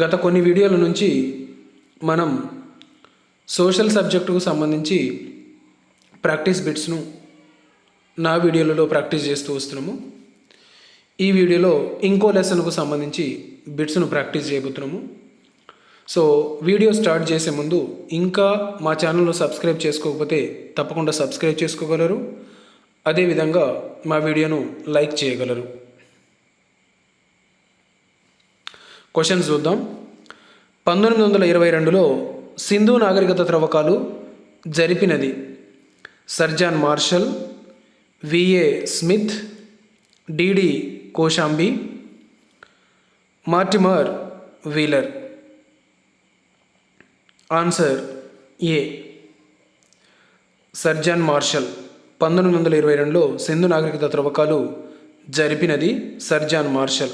గత కొన్ని వీడియోల నుంచి మనం సోషల్ సబ్జెక్టుకు సంబంధించి ప్రాక్టీస్ బిట్స్ను నా వీడియోలలో ప్రాక్టీస్ చేస్తూ వస్తున్నాము. ఈ వీడియోలో ఇంకో లెసన్కు సంబంధించి బిట్స్ను ప్రాక్టీస్ చేయబోతున్నాము. సో వీడియో స్టార్ట్ చేసే ముందు ఇంకా మా ఛానల్ను సబ్స్క్రైబ్ చేసుకోకపోతే తప్పకుండా సబ్స్క్రైబ్ చేసుకోగలరు. అదేవిధంగా మా వీడియోను లైక్ చేయగలరు. క్వశ్చన్స్ చూద్దాం. పంతొమ్మిది వందల ఇరవై రెండులో సింధు నాగరికత త్రవ్వకాలు జరిపినది. Sir John Marshall V A Smith D D Kosambi Mortimer Wheeler. Answer A? Sir John Marshall పంతొమ్మిది వందల ఇరవై రెండులో సింధు నాగరికత త్రవ్వకాలు జరిపినది సర్జాన్ మార్షల్.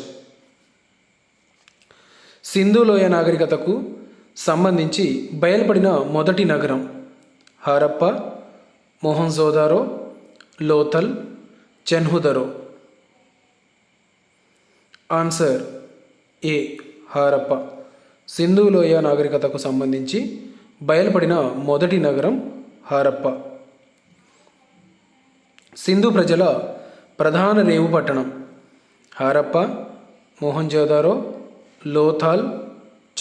సింధు లోయ నాగరికతకు సంబంధించి బయలుపడిన మొదటి నగరం Harappa Mohenjodaro Lothal చెన్హుదరో. Answer A Harappa. Sindhu లోయ నాగరికతకు సంబంధించి బయలుపడిన మొదటి నగరం హారప్ప. సింధు ప్రజల ప్రధాన రేవు పట్టణం Harappa Mohenjodaro Lothal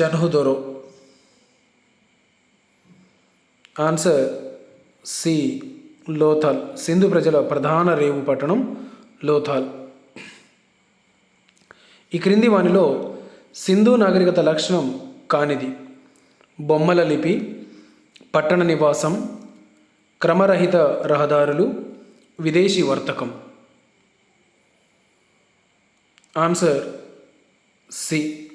చన్హుదొరో. Answer C Lothal. Sindhu ప్రజల ప్రధాన రేవు పట్టణం లోథాల్. ఈ క్రింది వానిలో సింధు నాగరికత లక్షణం కానిది. బొమ్మల లిపి పట్టణ నివాసం క్రమరహిత రహదారులు విదేశీ వర్తకం. Answer C.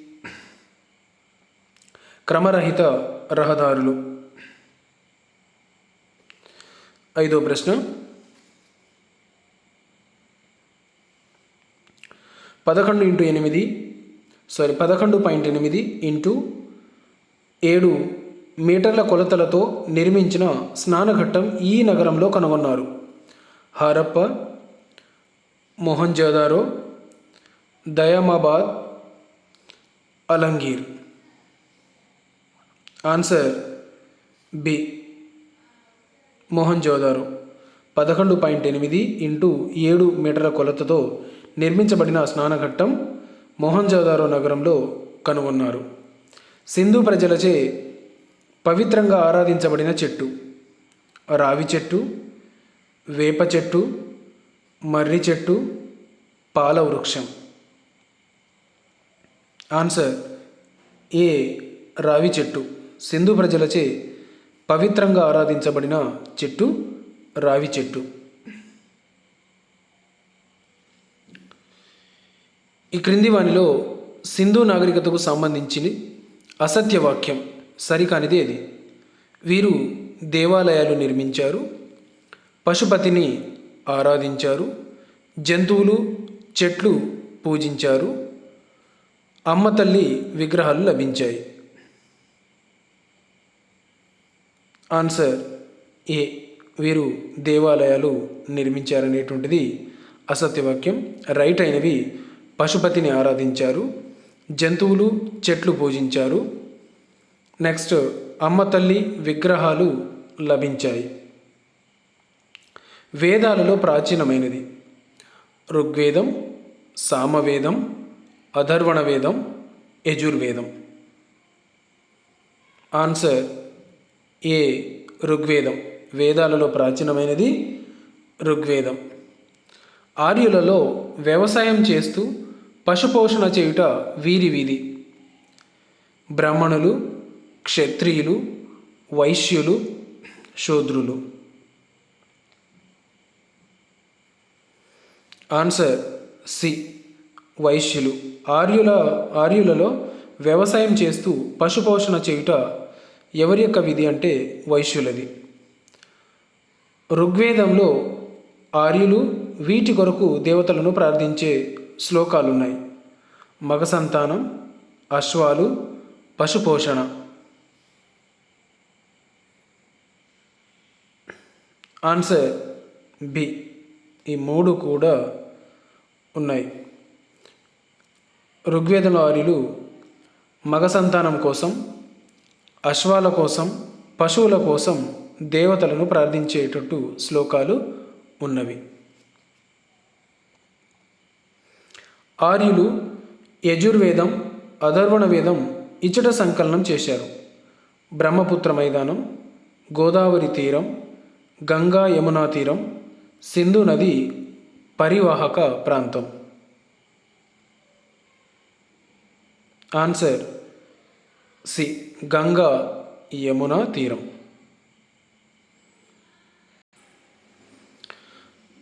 క్రమరహిత రహదారులు. ఐదో ప్రశ్న. పదకొండు ఇంటూ ఎనిమిది సారీ పదకొండు పాయింట్ ఎనిమిది ఇంటూ ఏడు మీటర్ల కొలతలతో నిర్మించిన స్నానఘట్టం ఈ నగరంలో కనుగొన్నారు. హారప్ప మొహంజోదారో దయామాబాద్ అలంగీర్. Answer B. మొహంజోదారో పదకొండు పాయింట్ ఎనిమిది ఇంటూ ఏడు మీటర్ల కొలతతో నిర్మించబడిన స్నానఘట్టం మోహన్జోదారో నగరంలో కనుగొన్నారు. సింధు ప్రజలచే పవిత్రంగా ఆరాధించబడిన చెట్టు. రావి చెట్టు వేప చెట్టు మర్రి చెట్టు పాల వృక్షం. Answer A. రావి చెట్టు. సింధు ప్రజలచే పవిత్రంగా ఆరాధించబడిన చెట్టు రావి చెట్టు. ఈ క్రింది వానిలో సింధు నాగరికతకు సంబంధించిన అసత్యవాక్యం సరికానిది అది వీరు దేవాలయాలు నిర్మించారు పశుపతిని ఆరాధించారు జంతువులు చెట్లు పూజించారు అమ్మ తల్లి విగ్రహాలు లభించాయి. ఆన్సర్ ఏ వీరు దేవాలయాలు నిర్మించారనేటువంటిది అసత్యవాక్యం. రైట్ అయినవి పశుపతిని ఆరాధించారు జంతువులు చెట్లు పూజించారు నెక్స్ట్ అమ్మ తల్లి విగ్రహాలు లభించాయి. వేదాలలో ప్రాచీనమైనది. ఋగ్వేదం సామవేదం అధర్వణ వేదం యజుర్వేదం. ఆన్సర్ ఏ ఋగ్వేదం? వేదాలలో ప్రాచీనమైనది ఋగ్వేదం. ఆర్యులలో వ్యవసాయం చేస్తూ పశుపోషణ చేయుట వీరి వీధి. బ్రాహ్మణులు క్షత్రియులు వైశ్యులు శూద్రులు. Answer C. వైశ్యులు. ఆర్యుల ఆర్యులలో వ్యవసాయం చేస్తూ పశుపోషణ చేయుట ఎవరి యొక్క విధి అంటే వైశ్యులది. ఋగ్వేదంలో ఆర్యులు వీటి కొరకు దేవతలను ప్రార్థించే శ్లోకాలున్నాయి. మగ సంతానం అశ్వాలు పశుపోషణ. Answer B. ఈ మూడు కూడా ఉన్నాయి. ఋగ్వేదంలో ఆర్యులు మగ సంతానం కోసం అశ్వాల కోసం పశువుల కోసం దేవతలను ప్రార్థించేటట్టు శ్లోకాలు ఉన్నవి. ఆర్యులు యజుర్వేదం అధర్వణ వేదం ఇచ్చట సంకలనం చేశారు. బ్రహ్మపుత్ర మైదానం గోదావరి తీరం గంగా యమునా తీరం సింధు నది పరివాహక ప్రాంతం. ఆన్సర్ సి గంగా యమునా తీరం.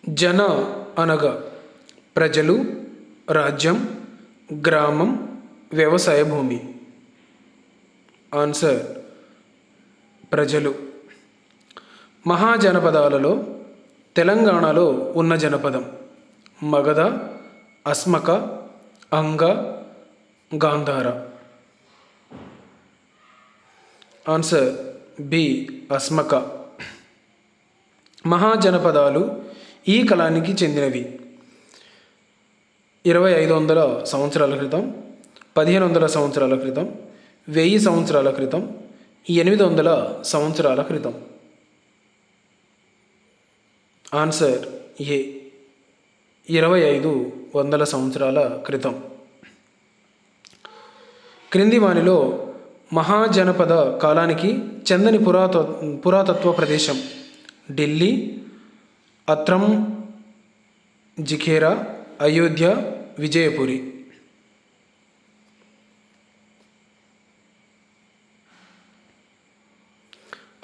జన అనగా ప్రజలు రాజ్యం గ్రామం వ్యవసాయ భూమి. ఆన్సర్ ప్రజలు. మహాజనపదాలలో తెలంగాణలో ఉన్న జనపదం. మగధ అస్మక అంగ గాంధార. ఆన్సర్ బి అస్మక మహాజనపదాలు ఈ కళానికి చెందినవి. ఇరవై ఐదు వందల సంవత్సరాల క్రితం పదిహేను వందల సంవత్సరాల క్రితం వెయ్యి సంవత్సరాల క్రితం ఎనిమిది వందల సంవత్సరాల క్రితం. ఆన్సర్ ఏ ఇరవై ఐదు వందల సంవత్సరాల క్రితం. క్రింది వానిలో మహాజనపద కాలానికి చెందని పురాత పురాతత్వ ప్రదేశం. Delhi Atranjikhera Ayodhya Vijayapuri.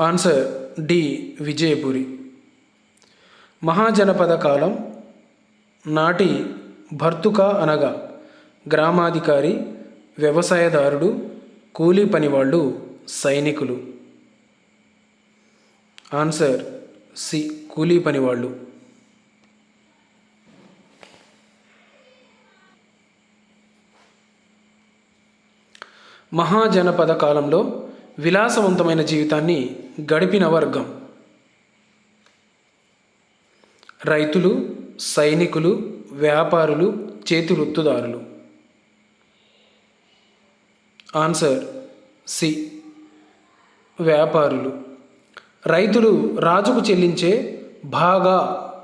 Answer D Vijayapuri. Mahajanapada కాలం నాటి భర్తుక అనగా గ్రామాధికారి వ్యవసాయదారుడు కూలీ పనివాళ్ళు సైనికులు. ఆన్సర్ సి కూలీ పనివాళ్ళు మహాజనపద కాలంలో విలాసవంతమైన జీవితాన్ని గడిపిన వర్గం. రైతులు సైనికులు వ్యాపారులు చేతివృత్తుదారులు ఆన్సర్ సి. వ్యాపారులు. రైతులు రాజుకు చెల్లించే భాగా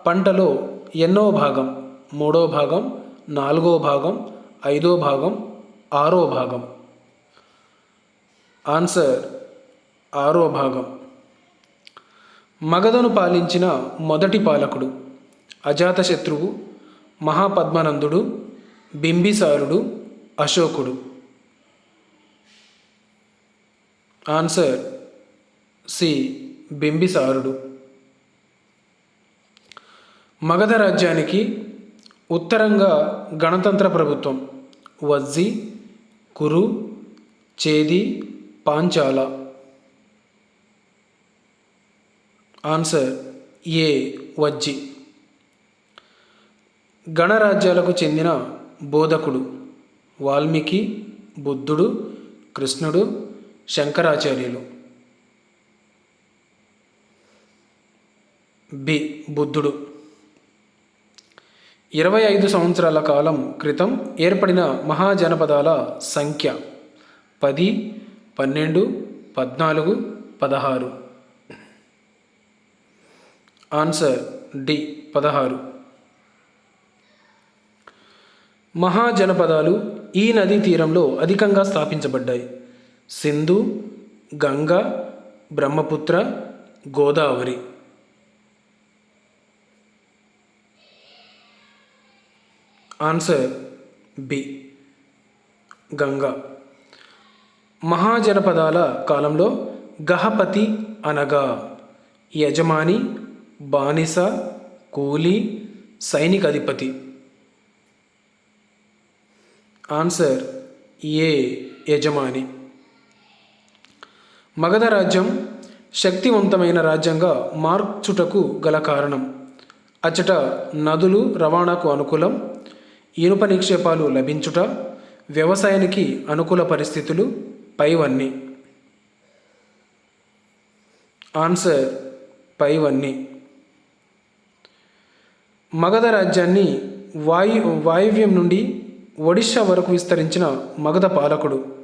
పంటలో ఎన్నో భాగం? మూడో భాగం నాలుగో భాగం ఐదో భాగం ఆరో భాగం? ఆన్సర్ ఆరో భాగం. మగధను పాలించిన మొదటి పాలకుడు అజాతశత్రువు మహాపద్మనందుడు బింబిసారుడు అశోకుడు. Answer C బింబిసారుడు. మగధ రాజ్యానికి ఉత్తరంగా గణతంత్ర ప్రభుత్వం. Vajji Kuru Chedi Panchala. Answer A Vajji. గణరాజ్యాలకు చెందిన బోధకుడు వాల్మీకి బుద్ధుడు కృష్ణుడు శంకరాచార్యులు. బి. బుద్ధుడు. ఇరవై ఐదు సంవత్సరాల కాలం క్రితం ఏర్పడిన మహాజనపదాల సంఖ్య పది పన్నెండు పద్నాలుగు పదహారు. Answer D. పదహారు. మహాజనపదాలు ఈ నదీ తీరంలో అధికంగా స్థాపించబడ్డాయి. Sindhu Ganga Brahmaputra Godavari. Answer B Ganga. మహాజనపదాల కాలంలో గహపతి అనగా యజమాని బానిస కూలీ సైనికాధిపతి. ఆన్సర్ ఏ యజమాని. మగధ రాజ్యం శక్తివంతమైన రాజ్యంగా మార్చుటకు గల కారణం. అచ్చట నదులు రవాణాకు అనుకూలం ఇనుప నిక్షేపాలు లభించుట వ్యవసాయానికి అనుకూల పరిస్థితులు పైవన్నీ. ఆన్సర్ పైవన్నీ. మగధ రాజ్యాన్ని వాయు వాయువ్యం నుండి ఒడిషా వరకు విస్తరించిన మగధ పాలకుడు.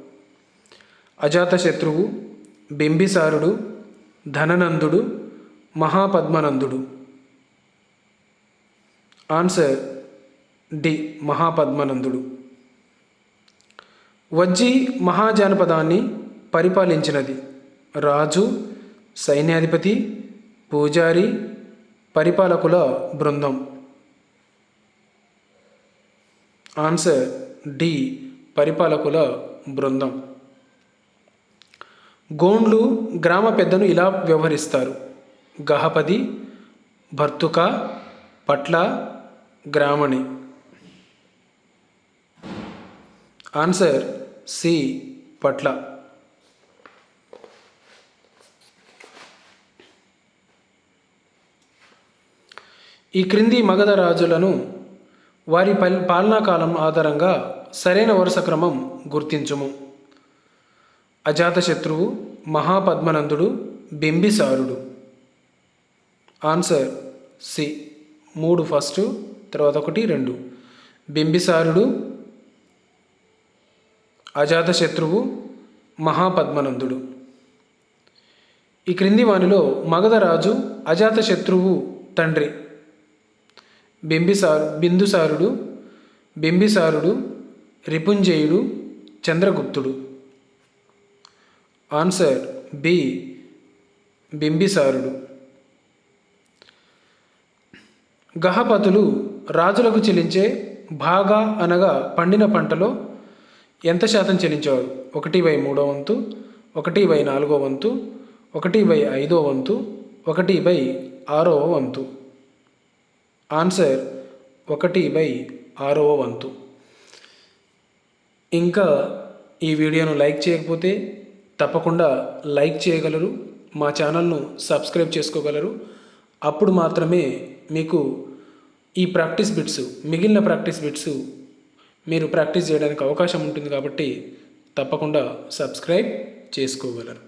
అజాతశత్రువు బింబిసారుడు ధననందుడు మహాపద్మనందుడు. ఆన్సర్ డి మహాపద్మనందుడు. వజ్జి మహాజానపదాన్ని పరిపాలించినది. రాజు సైన్యాధిపతి పూజారి పరిపాలకుల బృందం. ఆన్సర్ డి పరిపాలకుల బృందం. గోండ్లు గ్రామ పెద్దను ఇలా వ్యవహరిస్తారు. గహపతి భర్తుక పట్ల గ్రామణి. ఆన్సర్ సి పట్ల. ఈ క్రింది మగధ రాజులను వారి పాలనా కాలం ఆధారంగా సరైన వరుస క్రమం గుర్తించుము. అజాతశత్రువు మహాపద్మనందుడు బింబిసారుడు. Answer C. మూడు ఫస్ట్ తర్వాత ఒకటి రెండు. బింబిసారుడు అజాతశత్రువు మహాపద్మనందుడు. ఈ క్రింది వానిలో మగధరాజు అజాతశత్రువు తండ్రి. బింబిసారు బిందుసారుడు బింబిసారుడు రిపుంజయుడు చంద్రగుప్తుడు. Answer B బింబిసారుడు. గహపతులు రాజులకు చెల్లించే బాగా అనగా పండిన పంటలో ఎంత శాతం చెల్లించేవారు? ఒకటి బై మూడో వంతు ఒకటి బై నాలుగో వంతు ఒకటి బై ఐదో వంతు ఒకటి బై ఆరో వంతు. ఆన్సర్ ఒకటి బై ఆరో వంతు. ఇంకా ఈ వీడియోను లైక్ చేయకపోతే తప్పకుండా లైక్ చేయగలరు మా ఛానల్ను సబ్స్క్రైబ్ చేసుకోగలరు. అప్పుడు మాత్రమే మీకు ఈ ప్రాక్టీస్ బిట్స్ మిగిలిన ప్రాక్టీస్ బిట్స్ మీరు ప్రాక్టీస్ చేయడానికి అవకాశం ఉంటుంది కాబట్టి తప్పకుండా సబ్స్క్రైబ్ చేసుకోగలరు.